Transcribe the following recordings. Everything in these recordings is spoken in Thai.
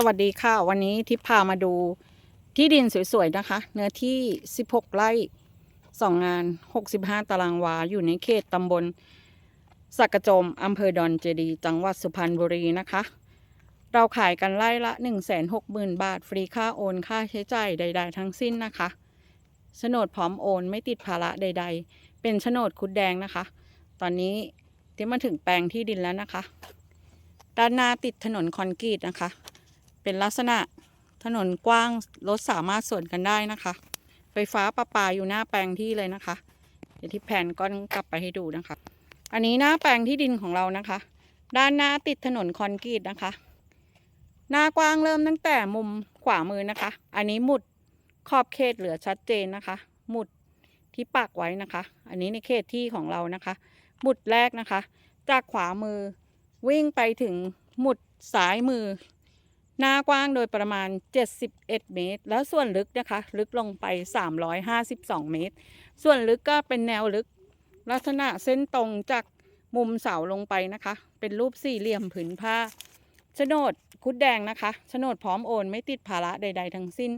สวัสดีค่ะ วันนี้ทิพพามาดูที่ดินสวยๆนะคะ เนื้อที่ 16 ไร่ 2 งาน 65 ตารางวา อยู่ในเขตตำบลสักกระโจมอำเภอดอนเจดี จังหวัดสุพรรณบุรีนะคะ เราขายกันไร่ละ 160,000 บาท ฟรีค่าโอนค่าใช้จ่ายใด ๆ ทั้งสิ้นนะคะโฉนดพร้อมโอนไม่ติดภาระใด ๆ เป็นโฉนดคุดแดงนะคะ ตอนนี้ที่มาถึงแปลงที่ดินแล้วนะคะ ด้านหน้าติดถนนคอนกรีตนะคะ เป็นลักษณะถนนกว้างรถสามารถสวนกันได้นะคะ ไฟฟ้าประปาอยู่หน้าแปลงที่เลยนะคะ เดี๋ยวที่แผนก็กลับไปให้ดูนะคะ อันนี้หน้าแปลงที่ดินของเรานะคะ ด้านหน้าติดถนนคอนกรีตนะคะ หน้ากว้างเริ่มตั้งแต่มุมขวามือนะคะ อันนี้หมุดขอบเขตเหลือชัดเจนนะคะ หมุดที่ปักไว้นะคะ อันนี้ในเขตที่ของเรานะคะ หมุดแรกนะคะ จากขวามือวิ่งไปถึงหมุดซ้ายมือ หน้ากว้างโดยประมาณ 71 เมตร แล้วส่วนลึกนะคะ ลึกลงไป 352 เมตร ส่วนลึกก็เป็นแนวลึก ลักษณะเส้นตรงจากมุมเสาลงไปนะคะ เป็นรูปสี่เหลี่ยมผืนผ้าโฉนดคุดแดงนะคะโฉนดพร้อมโอนไม่ติดภาระใด ๆ ทั้งสิ้น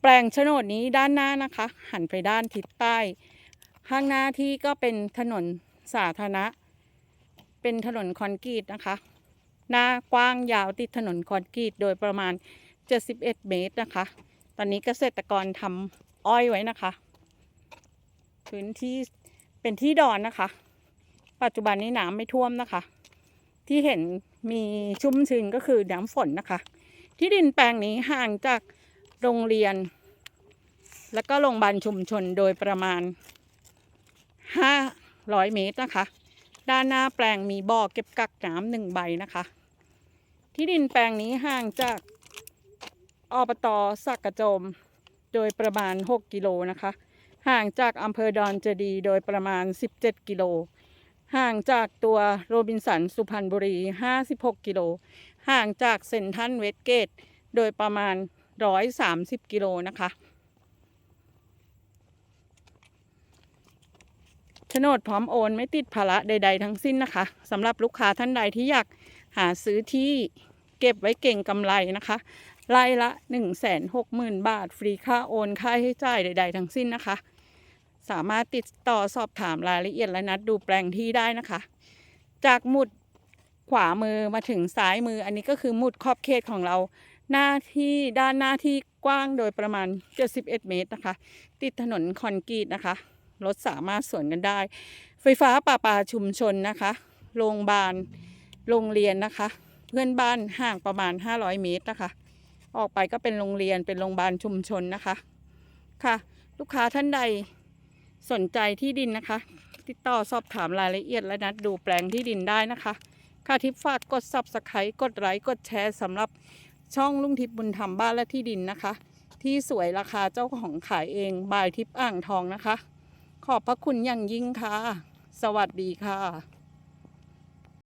แปลงโฉนดนี้ด้านหน้านะคะ หันไปด้านทิศใต้ ข้างหน้าที่ก็เป็นถนนสาธารณะ เป็นถนนคอนกรีตนะคะ หน้ากว้างยาวติดถนนคอนกรีตโดยประมาณ 71 เมตรนะคะ ตอนนี้เกษตรกรทำอ้อยไว้นะคะ พื้นที่เป็นที่ดอนนะคะ ปัจจุบันนี้น้ำไม่ท่วมนะคะ ที่เห็นมีชุ่มชื้นก็คือน้ำฝนนะคะ ที่ดินแปลงนี้ห่างจากโรงเรียน และก็โรงพยาบาลชุมชนโดยประมาณ 500 เมตรนะคะ ด้านหน้าแปลงมีบ่อเก็บกักน้ำหนึ่งใบนะคะ ที่ดินแปลงนี้ห่างจากอบตสักกระโจม โดยประมาณ 6 กิโลนะคะ ห่างจากอำเภอดอนเจดี โดยประมาณ 17 กิโล ห่างจากตัวโรบินสันสุพรรณบุรี 56 กิโล ห่างจากเซนทันเวสเกต โดยประมาณ 130 กิโลนะคะโฉนดพร้อมโอนไม่ติดภาระใด ๆ ทั้งสิ้นนะคะสำหรับลูกค้าท่านใดที่อยาก หาซื้อที่เก็บไว้เก่งกำไรนะคะไร่ละ 1 6 0 0 0 0 บาท ฟรีค่าโอนค่าใช้จ่ายใด ๆ ทั้งสิ้นนะคะ สามารถติดต่อสอบถามรายละเอียดและนัดดูแปลงที่ได้นะคะ จากหมุดขวามือมาถึงซ้ายมือ อันนี้ก็คือหมุดขอบเขตของเรา หน้าที่ด้านหน้าที่กว้างโดยประมาณ 71 เมตรนะคะ ติดถนนคอนกรีตนะคะรถสามารถสวนกันได้ ไฟฟ้าป่าปาชุมชนนะคะโรงพยาบาล โรงเรียนนะคะ เพื่อนบ้านห่างประมาณ 500 เมตรนะคะ ออกไปก็เป็นโรงเรียนเป็นโรงพยาบาลชุมชนนะคะ ค่ะ ลูกค้าท่านใดสนใจที่ดินนะคะ ติดต่อสอบถามรายละเอียดและนัดดูแปลงที่ดินได้นะคะ ค่ะทิปฝากกด subscribe กดไลค์กดแชร์สำหรับช่องลุงทิพย์บุญธรรมบ้านและที่ดินนะคะ ที่สวยราคาเจ้าของขายเองบายทิพย์อ่างทองนะคะ ขอบพระคุณอย่างยิ่งค่ะ สวัสดีค่ะ